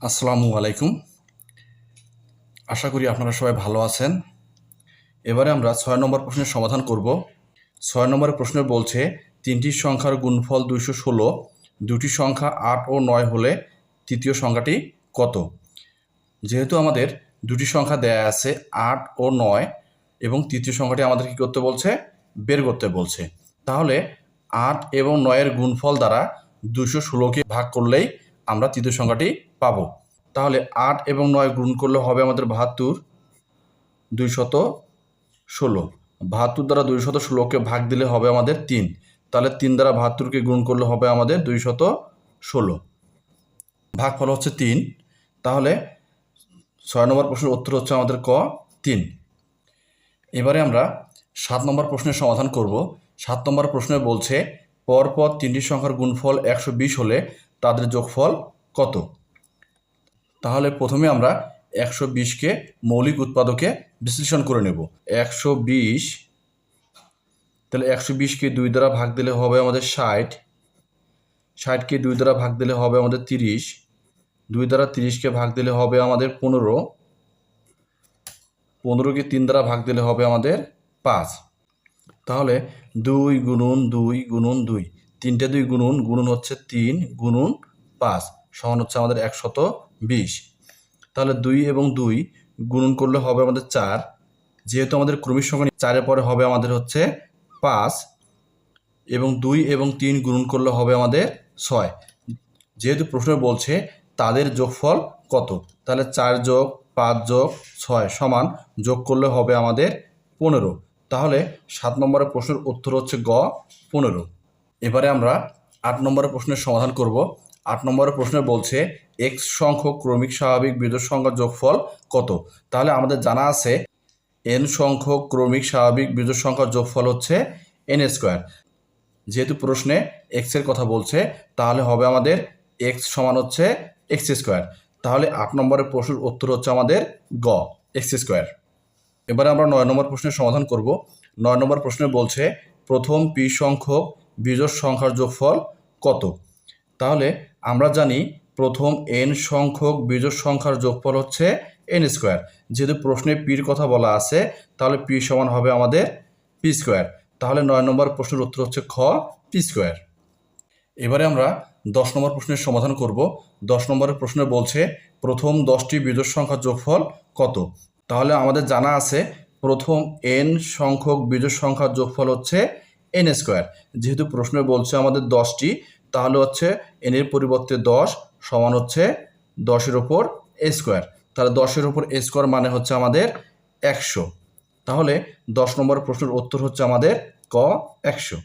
আসসালামু আলাইকুম। আশা করি আপনারা সবাই ভালো আছেন। এবারে আমরা ছয় নম্বর প্রশ্নের সমাধান করব। ছয় নম্বরের প্রশ্ন বলছে, তিনটি সংখ্যার গুণফল দুইশো ষোলো, দুটি সংখ্যা আট ও নয় হলে তৃতীয় সংখ্যাটি কত? যেহেতু আমাদের দুটি সংখ্যা দেয়া আছে আট ও নয় এবং তৃতীয় সংখ্যাটি আমাদের কী করতে বলছে? বের করতে বলছে। তাহলে আট এবং নয়ের গুণফল দ্বারা দুশো ষোলোকে ভাগ করলেই আমরা তৃতীয় সংখ্যাটি পাবো। তাহলে আট এবং নয় গুণ করলে হবে আমাদের বাহাত্তর, দুইশত ষোলো। বাহাত্তর দ্বারা দুইশত ষোলোকে ভাগ দিলে হবে আমাদের তিন। তাহলে তিন দ্বারা বাহাত্তরকে গুণ করলে হবে আমাদের দুইশত ষোলো। ভাগফল হচ্ছে তিন। তাহলে ছয় নম্বর প্রশ্নের উত্তর হচ্ছে আমাদের ক, তিন। এবারে আমরা সাত নম্বর প্রশ্নের সমাধান করব। সাত নম্বর প্রশ্নে বলছে, পরপর তিনটি সংখ্যার গুণফল একশো বিশ হলে তাদের যোগফল কত? তাহলে প্রথমে আমরা একশো বিশকে মৌলিক উৎপাদকে বিশ্লেষণ করে নেব। একশো বিশ, তাহলে একশো বিশকে দুই দ্বারা ভাগ দিলে হবে আমাদের ষাট ষাটকে দুই দ্বারা ভাগ দিলে হবে আমাদের তিরিশ, দুই দ্বারা তিরিশকে ভাগ দিলে হবে আমাদের পনেরো পনেরোকে তিন দ্বারা ভাগ দিলে হবে আমাদের পাঁচ। তাহলে দুই গুণুন দুই গুণুন দুই তিনটে দুই গুণুন গুণুন হচ্ছে তিন গুণুন পাঁচ, সমান হচ্ছে আমাদের একশত বিশ। তাহলে দুই এবং দুই গুণন করলে হবে আমাদের চার, যেহেতু আমাদের ক্রমিক সংখ্যা চারের পরে হবে আমাদের হচ্ছে পাঁচ এবং দুই এবং তিন গুণন করলে হবে আমাদের ছয়। যেহেতু প্রশ্ন বলছে তাদের যোগফল কত? তাহলে চার যোগ পাঁচ যোগ ছয় সমান যোগ করলে হবে আমাদের পনেরো। তাহলে সাত নম্বরের প্রশ্নের উত্তর হচ্ছে গ, পনেরো। এবারে আমরা আট নম্বরের প্রশ্নের সমাধান করব। আট নম্বরের প্রশ্নে বলছে এক্স সংখ্যক ক্রমিক স্বাভাবিক বিজোড় সংখ্যার যোগফল কত? তাহলে আমাদের জানা আছে এন সংখ্যক ক্রমিক স্বাভাবিক বিজোড় সংখ্যার যোগফল হচ্ছে এন স্কোয়ার যেহেতু প্রশ্নে এক্সের কথা বলছে, তাহলে হবে আমাদের এক্স সমান হচ্ছে এক্স স্কোয়ার তাহলে আট নম্বরের প্রশ্নের উত্তর হচ্ছে আমাদের গ এক্স স্কোয়ার এবারে আমরা নয় নম্বর প্রশ্নের সমাধান করব। নয় নম্বর প্রশ্নে বলছে, প্রথম পি সংখ্যক বিজোড় সংখ্যার যোগফল কত? তাহলে আমরা জানি প্রথম এন সংখ্যক বিজোড় সংখ্যার যোগফল হচ্ছে এন স্কোয়ার যেহেতু প্রশ্নে পির কথা বলা আছে, তাহলে পি সমান হবে আমাদের পি স্কোয়ার তাহলে নয় নম্বর প্রশ্নের উত্তর হচ্ছে খ পি স্কোয়ার এবারে আমরা দশ নম্বর প্রশ্নের সমাধান করব। দশ নম্বরের প্রশ্নে বলছে প্রথম দশটি বিজোড় সংখ্যার যোগফল কত? তাহলে আমাদের জানা আছে প্রথম এন সংখ্যক বিজোড় সংখ্যার যোগফল হচ্ছে এন স্কোয়ার যেহেতু প্রশ্ন বলছে আমাদের দশটি, তাহলে হচ্ছে এন এর পরিবর্তে দশ সমান হচ্ছে দশের ওপর এ স্কোয়ার তাহলে দশের ওপর এ স্কোয়ার মানে হচ্ছে আমাদের একশো। তাহলে দশ নম্বর প্রশ্নের উত্তর হচ্ছে আমাদের ক একশো।